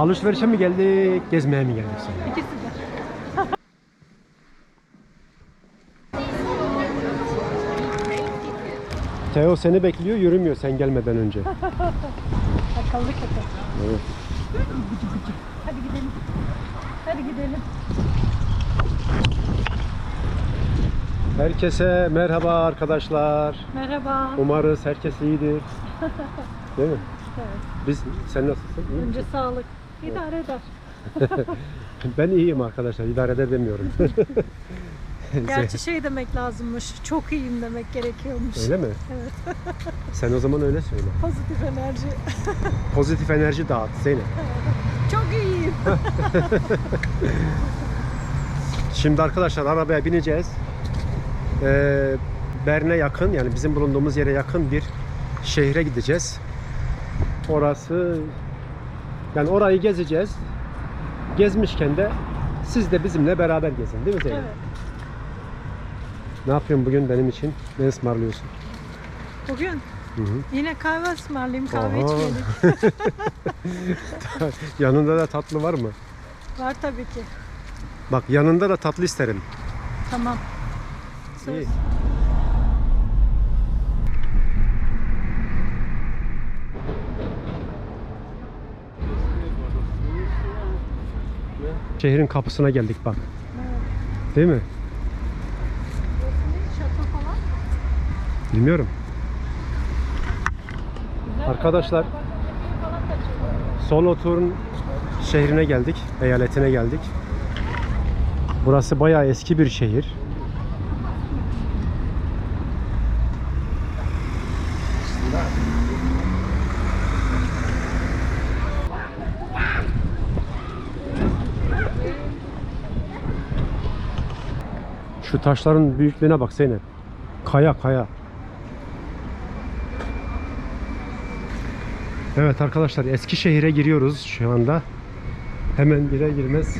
Alışverişe mi geldik, gezmeye mi geldik sen? İkisi de. Teo seni bekliyor, yürümüyor sen gelmeden önce. Akıllı köpek. Evet. Hadi gidelim. Hadi gidelim. Herkese merhaba arkadaşlar. Merhaba. Umarız herkes iyidir. Değil mi? Evet. Biz, sen nasılsın? İyi Önce sağlık. İdare eder. Ben iyiyim arkadaşlar, idare eder demiyorum. Gerçi şey demek lazımmış. Çok iyiyim demek gerekiyormuş. öyle mi? Evet. Sen o zaman öyle söyle. Pozitif enerji. Pozitif enerji dağıt Zeynep. Çok iyiyim. Şimdi arkadaşlar arabaya bineceğiz. Ee, Bern'e yakın yani bizim bulunduğumuz yere yakın bir şehre gideceğiz. Orası yani orayı gezeceğiz. Gezmişken de siz de bizimle beraber gezin değil mi Zeynep? Evet. Ne yapıyorsun bugün benim için? Ne ısmarlıyorsun? Bugün Hı hı. yine kahve ısmarlayayım. Kahve Aha. içmeyelim. Yanında da tatlı var mı? Var tabii ki. Bak yanında da tatlı isterim. Tamam. Söz. İyi. Şehrin kapısına geldik bak. Evet. Değil mi? Şato falan. Bilmiyorum. Güzel. Arkadaşlar kaçıyor. Solothurn şehrine geldik. Eyaletine geldik. Burası bayağı eski bir şehir. Şu taşların büyüklüğüne bak Zeynep. Kaya kaya. Evet arkadaşlar Eskişehir'e giriyoruz şu anda. Hemen girer girmez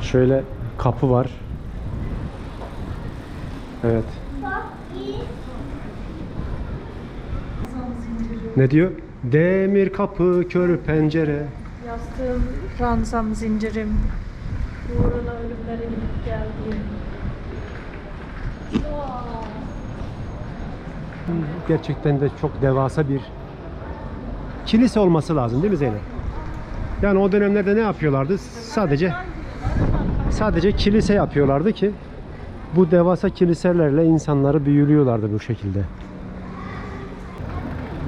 şöyle kapı var. Evet. Ne diyor? Demir kapı, kör pencere. Yastığım, ranzam, zincirim. Uğruna ölümlere gidip geldim. Gerçekten de çok devasa bir kilise olması lazım değil mi Zeynep? Yani o dönemlerde ne yapıyorlardı? Sadece sadece kilise yapıyorlardı ki bu devasa kiliselerle insanları büyülüyorlardı bu şekilde.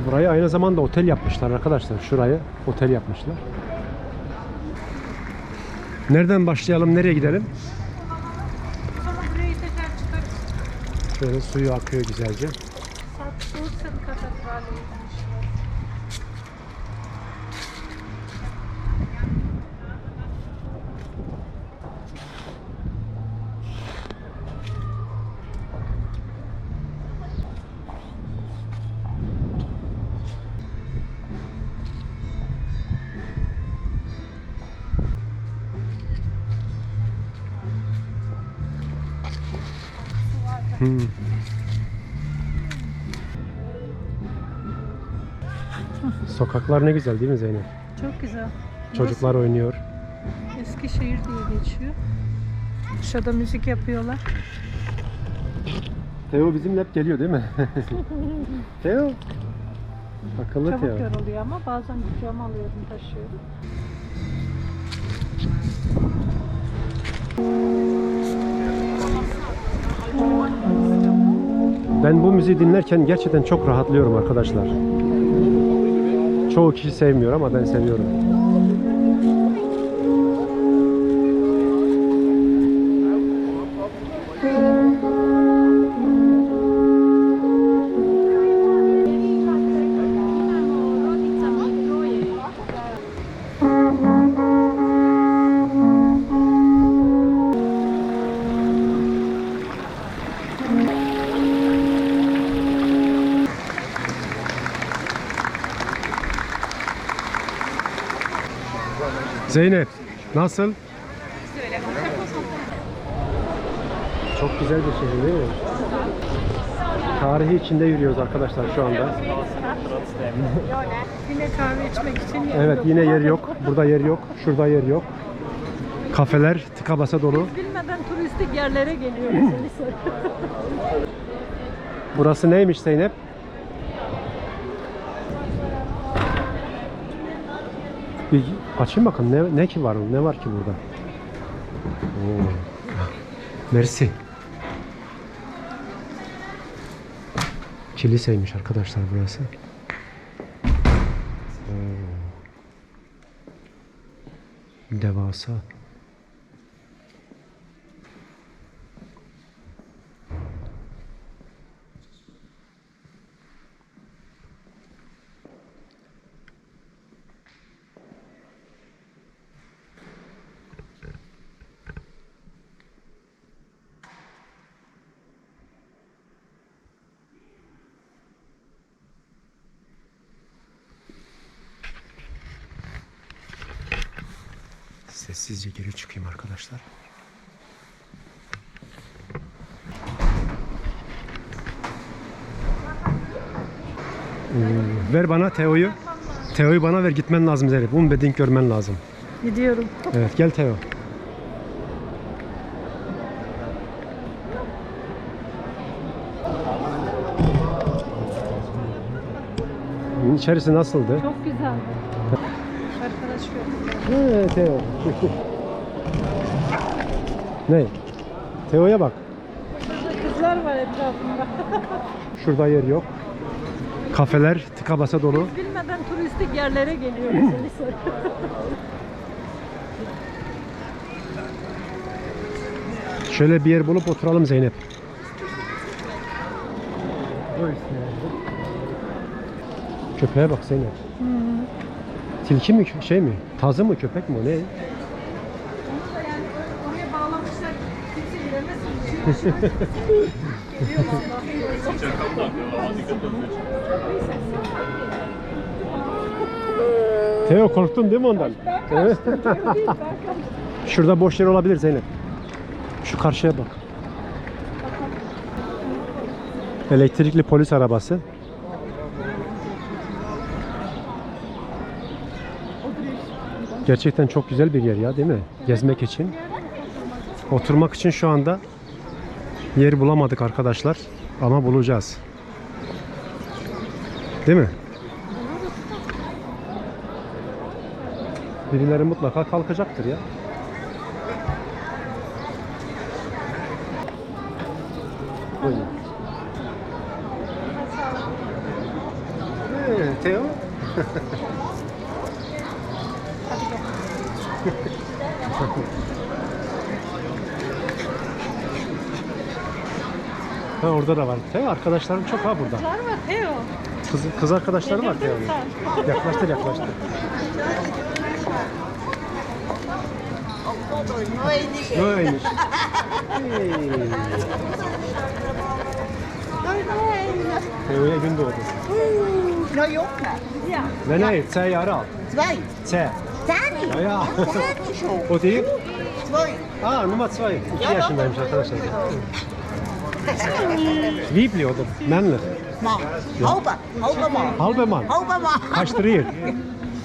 Burayı aynı zamanda otel yapmışlar arkadaşlar. Şurayı otel yapmışlar. Nereden başlayalım? Nereye gidelim? Şöyle suyu akıyor güzelce. Satsburg'un katedraliymiş. Sokaklar ne güzel değil mi Zeynep? Çok güzel. Çocuklar oynuyor. Burası Eskişehir diye geçiyor. Aşağıda müzik yapıyorlar. Teo bizimle hep geliyor değil mi? Teo. Akıllı Çabuk Teo. yoruluyor ama bazen kucağıma alıyorum taşıyorum. Ben bu müziği dinlerken gerçekten çok rahatlıyorum arkadaşlar. Çoğu kişi sevmiyor ama ben seviyorum. Zeynep, nasıl? Çok güzel bir şehir değil mi? Tarihi içinde yürüyoruz arkadaşlar şu anda. Yine kahve içmek için yer Evet yine yer yok. Burada yer yok. Şurada yer yok. Kafeler tıka basa dolu. Bilmeden turistik yerlere geliyoruz. Burası neymiş Zeynep? Bir açayım bakalım ne, ne ki var ne var ki burada? Oo. Mersi. Kiliseymiş arkadaşlar burası. Devasa. Sessizce geri çıkayım arkadaşlar. Hmm, Ver bana Teo'yu. Teo'yu bana ver gitmen lazım Zeynep. Bunu bedink görmen lazım. Gidiyorum. Evet gel Teo. İçerisi nasıldı? Çok güzeldi. He Teo. ne? Teo'ya bak. Kızlar var etrafında. Şurada yer yok. Kafeler tıka basa dolu. Bilmeden turistik yerlere geliyoruz. Şöyle bir yer bulup oturalım Zeynep. Köpeğe bak Zeynep. Tilki mi şey mi? Tazı mı köpek mi o ne? yani oraya bağlamışlar. Kimse giremesin. Teo korktun değil mi ondan? Evet. Şurada boş yer olabilir Zeynep. Şu karşıya bak. Elektrikli polis arabası. Gerçekten çok güzel bir yer ya değil mi? Gezmek için. Oturmak için şu anda yer bulamadık arkadaşlar. Ama bulacağız. Değil mi? Birileri mutlaka kalkacaktır ya. Buyurun. Teo. ha orada da var. Teo arkadaşlarım çok ha burada. Kızlar var Teo. Kız, kız arkadaşları var Teo'nun. Yaklaştır yaklaştır. Neymiş? Hey. Teo'ya gün doğdu. Dốt nè Ya. Ne ne? T yarı al. Zwei T. Ya. Dani schon O değil. Zwei Aa numara 2. 2 yaşındaymış arkadaşlar. Liebli oder männlich? Mò Hauber Hauber mò Halbeman. Hauber mò Kaçtırıyor.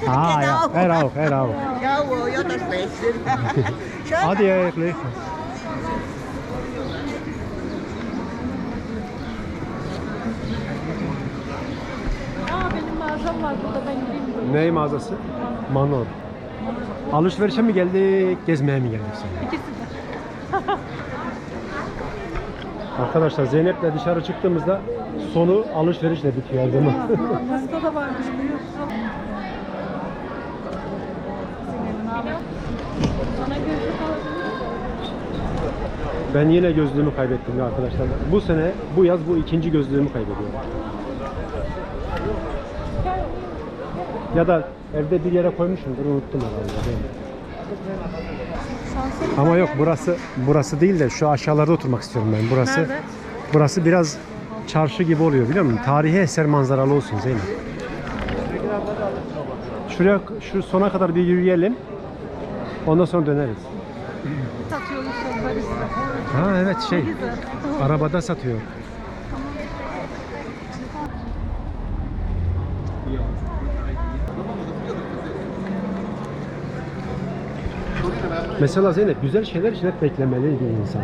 Aa ya. Er auch, er auch. Jawohl, ja das Beste Schön Hadi ayaklı. Aa benim mağazam var burada ben gideyim. Ney mağazası? Manor. Alışverişe mi geldik, gezmeye mi geldik sonra? İkisi de. Arkadaşlar Zeynep'le dışarı çıktığımızda sonu alışverişle bitiyor her zaman. Burada da varmış biliyorsun. Ben yine gözlüğümü kaybettim ya arkadaşlar. Bu sene, bu yaz bu ikinci gözlüğümü kaybediyorum. Ya da evde bir yere koymuşumdur, unuttum herhalde. değil mi? Ama yok burası burası değil de şu aşağılarda oturmak istiyorum ben. Burası Nerede? burası biraz çarşı gibi oluyor biliyor musun? Tarihi eser manzaralı olsun Zeynep. Şuraya şu sona kadar bir yürüyelim. Ondan sonra döneriz. Satıyormuş barista. Ha evet şey. Arabada satıyor. Mesela Zeynep güzel şeyler için hep beklemeli bir insan.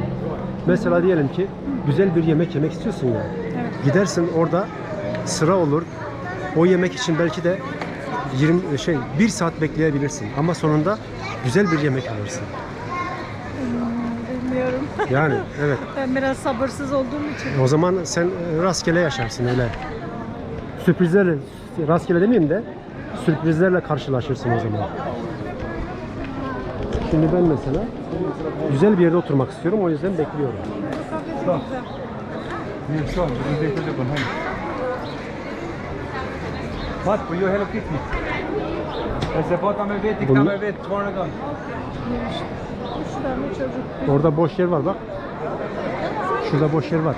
Mesela diyelim ki güzel bir yemek yemek istiyorsun ya. Evet. Gidersin orada sıra olur. O yemek için belki de 20 şey 1 saat bekleyebilirsin ama sonunda güzel bir yemek alırsın. Bilmiyorum. Yani evet. Ben biraz sabırsız olduğum için. O zaman sen rastgele yaşarsın öyle. Sürprizlerle rastgele demeyeyim de sürprizlerle karşılaşırsın o zaman. Şimdi ben mesela güzel bir yerde oturmak istiyorum o yüzden bekliyorum. Ju Hello Kitty. På att de vet. Üç tane çocuk. Orada boş yer var bak. Şurada boş yer var.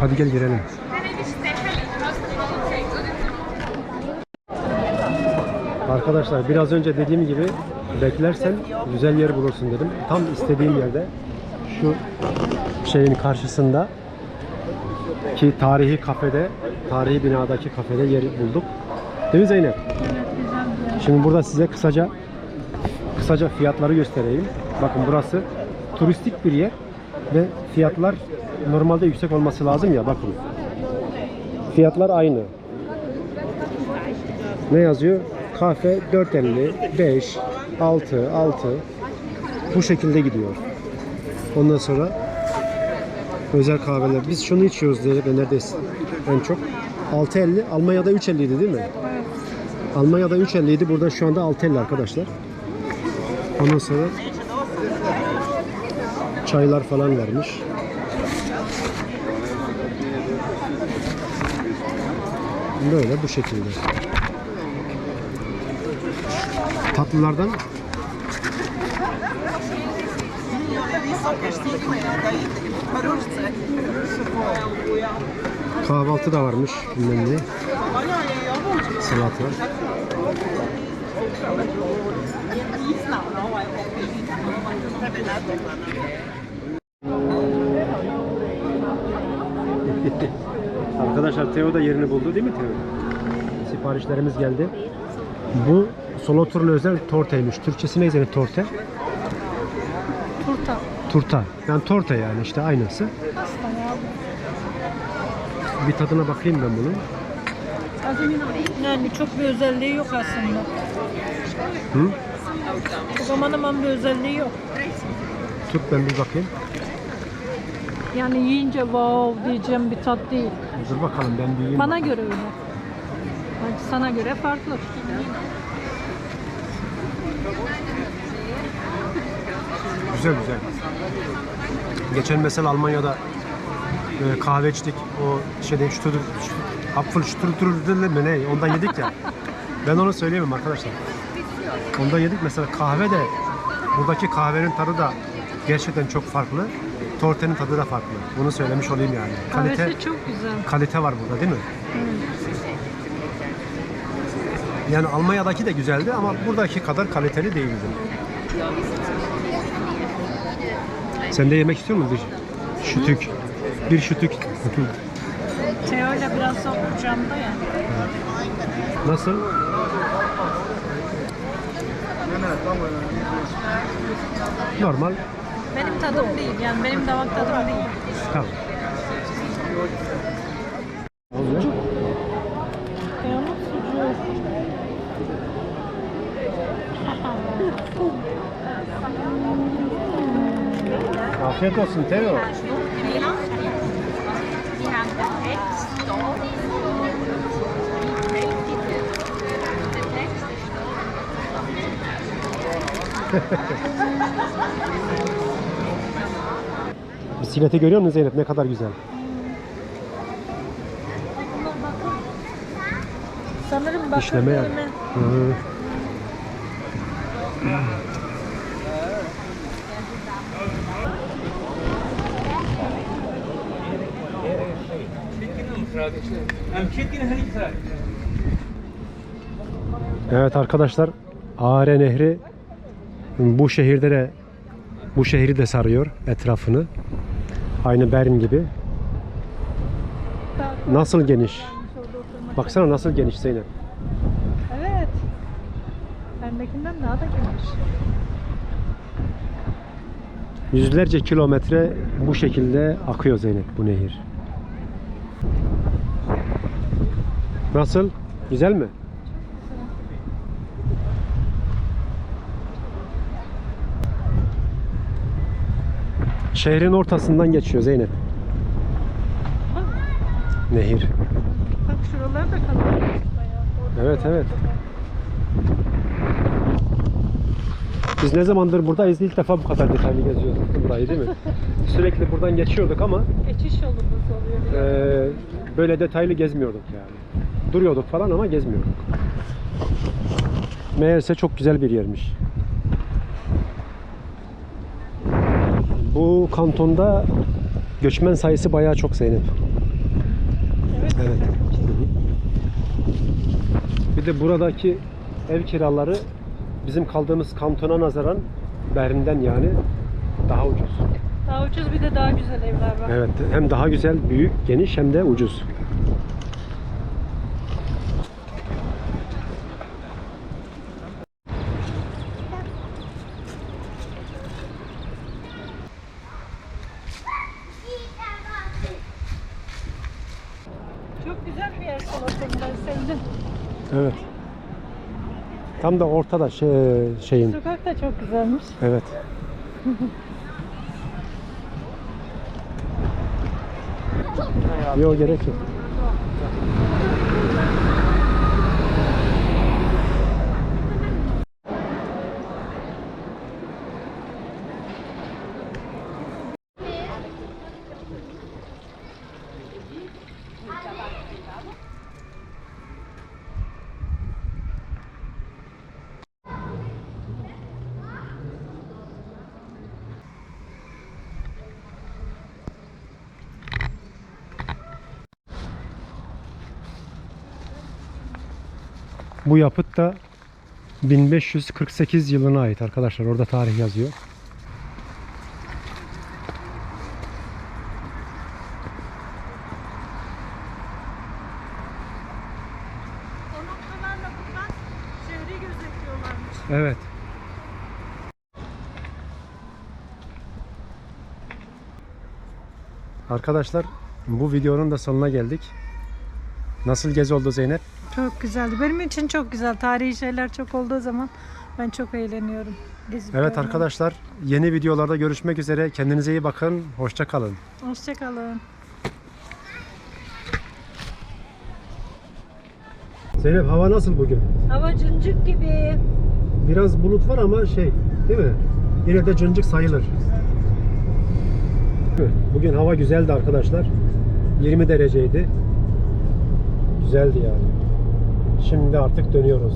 Hadi gel girelim. Arkadaşlar biraz önce dediğim gibi beklersen güzel yer bulursun dedim. Tam istediğim yerde şu şeyin karşısında ki tarihi kafede, tarihi binadaki kafede yer bulduk. Değil mi Zeynep? Şimdi burada size kısaca kısaca fiyatları göstereyim. Bakın burası turistik bir yer ve fiyatlar normalde yüksek olması lazım ya bakın. Fiyatlar aynı. Ne yazıyor? Kahve 4.50, 5, 6, 6 bu şekilde gidiyor. Ondan sonra özel kahveler. Biz şunu içiyoruz diye neredeyse en çok. 6.50, Almanya'da 3.50 idi değil mi? Almanya'da 3.50 idi. Burada şu anda 6.50 arkadaşlar. Ondan sonra çaylar falan vermiş. Böyle bu şekilde. Tatlılardan kahvaltı da varmış bilmem ne. Salata. Arkadaşlar Teo da yerini buldu değil mi Teo? Siparişlerimiz geldi. Bu solo turlu özel tortaymış. Türkçesi ne Zeynep torte? Turta. Turta. Yani torta yani işte aynısı. Pasta ya. Bir tadına bakayım ben bunun. Yani çok bir özelliği yok aslında. Hı? O zaman aman bir özelliği yok. Tut ben bir bakayım. Yani yiyince wow diyeceğim bir tat değil. Dur bakalım ben bir yiyeyim. Bana göre öyle. Sana göre farklı. Güzel güzel. Geçen mesela Almanya'da e, kahve içtik. O şeyde şutur, Apfel şutur mi ne? Ondan yedik ya. Ben onu söyleyemem arkadaşlar. Ondan yedik mesela kahve de buradaki kahvenin tadı da gerçekten çok farklı. Tortenin tadı da farklı. Bunu söylemiş olayım yani. Kalite Kahvesi çok güzel. kalite var burada değil mi? Yani Almanya'daki de güzeldi ama buradaki kadar kaliteli değildi. Sen de yemek istiyor musun bir şütük? Bir şütük. Teo ile biraz sokacağım da ya. Nasıl? Normal. Benim tadım değil yani benim damak tadım değil. Tamam. Ne oluyor? Teo'nun sucuğu. Afiyet olsun Teo. Bisikleti görüyor musun Zeynep? Ne kadar güzel. Sanırım bakır İşleme yani. Hı. Evet arkadaşlar Ağre Nehri bu şehirde de bu şehri de sarıyor etrafını. Aynı Bern gibi. Nasıl geniş? Baksana nasıl geniş Zeynep. Evet. Ben üzerindekinden daha da geniş. Yüzlerce kilometre bu şekilde akıyor Zeynep bu nehir. Nasıl? Güzel mi? Şehrin ortasından geçiyor Zeynep. Nehir. Bak şuralar da kalabalık Evet, evet. Biz ne zamandır buradayız ilk defa bu kadar detaylı geziyoruz burayı değil mi? Sürekli buradan geçiyorduk ama Geçiş yolumuz oluyor. Ee, böyle detaylı gezmiyorduk yani. Duruyorduk falan ama gezmiyorduk. Meğerse çok güzel bir yermiş. Bu kantonda göçmen sayısı bayağı çok Zeynep. Evet. Evet. Bir de buradaki ev kiraları bizim kaldığımız kantona nazaran Berlin'den yani daha ucuz. Daha ucuz bir de daha güzel evler var. Evet, hem daha güzel, büyük, geniş hem de ucuz. Çok güzel bir yer Solothurn ben sevdim. Evet. Tam da ortada şey, şeyin. Sokak da çok güzelmiş. Evet. Yok gerek yok. Bu yapıt da 1548 yılına ait arkadaşlar. Orada tarih yazıyor. Evet. Arkadaşlar bu videonun da sonuna geldik. Nasıl gezi oldu Zeynep? Çok güzeldi. Benim için çok güzel. Tarihi şeyler çok olduğu zaman ben çok eğleniyorum. Gezip Evet görmeye. arkadaşlar yeni videolarda görüşmek üzere. Kendinize iyi bakın. Hoşça kalın. Hoşçakalın. Zeynep hava nasıl bugün? Hava cıncık gibi. Biraz bulut var ama şey değil mi? Yine de cıncık sayılır. Bugün hava güzeldi arkadaşlar. 20 dereceydi. Güzeldi yani. Şimdi artık dönüyoruz.